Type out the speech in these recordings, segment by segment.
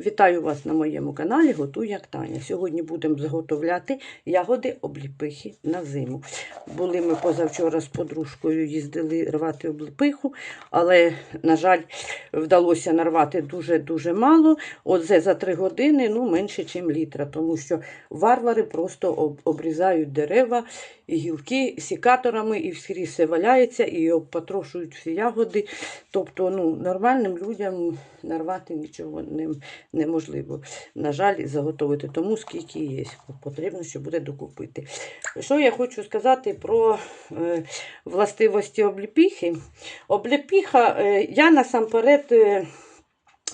Вітаю вас на моєму каналі Готуй як Таня. Сьогодні будемо заготовляти ягоди обліпихи на зиму. Були ми позавчора з подружкою їздили рвати обліпиху, але, на жаль, вдалося нарвати дуже-дуже мало. Оце за три години ну, менше, ніж літра, тому що варвари просто обрізають дерева і гілки сікаторами, і скрізь все валяється, і обпотрошують всі ягоди. Тобто ну, нормальним людям нарвати нічого не, неможливо. На жаль, заготовити тому, скільки є. Потрібно, що буде докупити. Що я хочу сказати про е, властивості обліпіхи? Обліпіха, е, я насамперед. Е,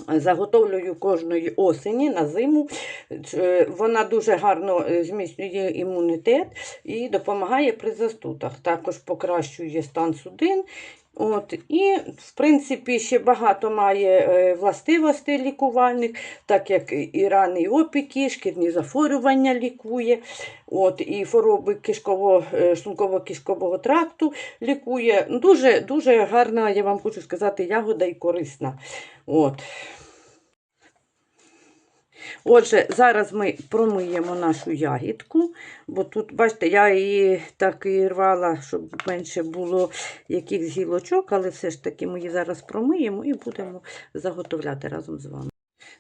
Заготовлюю кожної осені на зиму. Вона дуже гарно зміцнює імунітет і допомагає при застудах. Також покращує стан судин. От, і, в принципі, ще багато має е, властивостей лікувальних, так як і рани опіки, шкірні зафорювання лікує, от, і хвороби е, шлунково-кишкового тракту лікує. Дуже, дуже гарна, я вам хочу сказати, ягода і корисна. От. Отже, зараз ми промиємо нашу ягідку, бо тут, бачите, я її так і рвала, щоб менше було якихось гілочок, але все ж таки ми її зараз промиємо і будемо заготовляти разом з вами.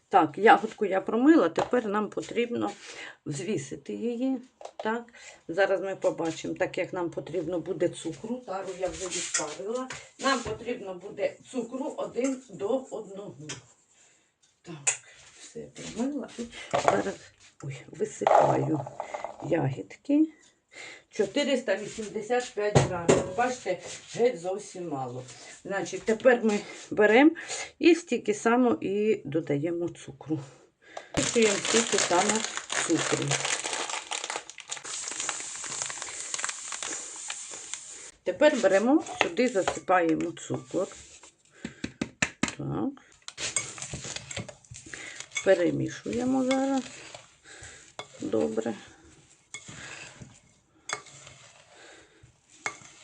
Так, ягодку я промила, тепер нам потрібно взвісити її. Так, Зараз ми побачимо, так як нам потрібно буде цукру, тару я вже відставила. Нам потрібно буде цукру один до одного. Так, все промила і зараз ой, висипаю ягідки. 485 грамів. Бачите, геть зовсім мало. Значить, тепер ми беремо і стільки само і додаємо цукру. Висуємо стільки само цукру. Тепер беремо сюди, засипаємо цукор. Так. Перемішуємо зараз. Добре.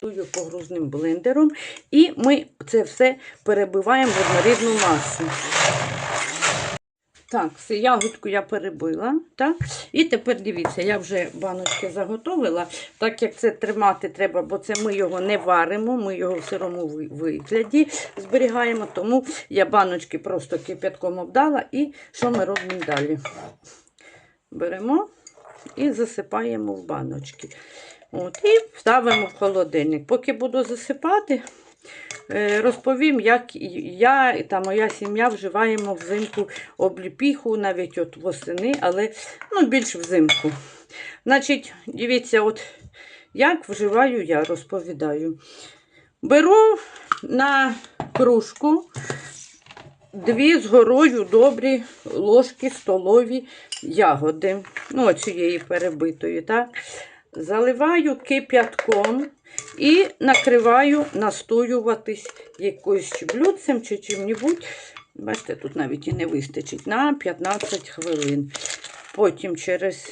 Тую погрузним блендером, і ми це все перебиваємо в однорідну масу. Так, все, ягодку я перебила. Так? І тепер дивіться, я вже баночки заготовила. Так як це тримати треба, бо це ми його не варимо, ми його в сирому вигляді зберігаємо. Тому я баночки просто кип'ятком обдала. І що ми робимо далі? Беремо і засипаємо в баночки. От, і ставимо в холодильник. Поки буду засипати, розповім, як я та моя сім'я вживаємо взимку обліпіху, навіть от восени, але ну, більш взимку. Значить, дивіться, от як вживаю я, розповідаю. Беру на кружку дві з горою добрі ложки столові ягоди. Ну, цієї перебитої, так? Заливаю кип'ятком і накриваю настоюватись якоюсь блюдцем чи чим-небудь. Бачите, тут навіть і не вистачить на 15 хвилин. Потім через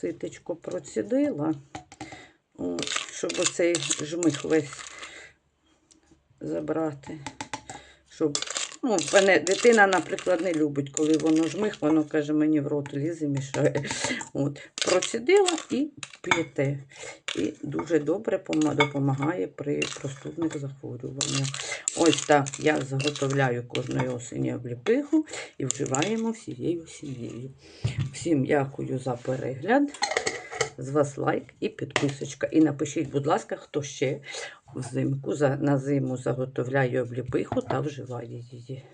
ситечко процідила, щоб оцей жмих весь забрати. Щоб Ну, мене дитина, наприклад, не любить, коли воно жмих, воно каже, мені в рот лізе, мішає. От. Процідила і п'єте. І дуже добре допомагає при простудних захворюваннях. Ось так я заготовляю кожної осені обліпиху і вживаємо всією сім'єю. Всім дякую за перегляд. З вас лайк і підписочка. І напишіть, будь ласка, хто ще взимку на зиму заготовляє обліпиху та вживає її.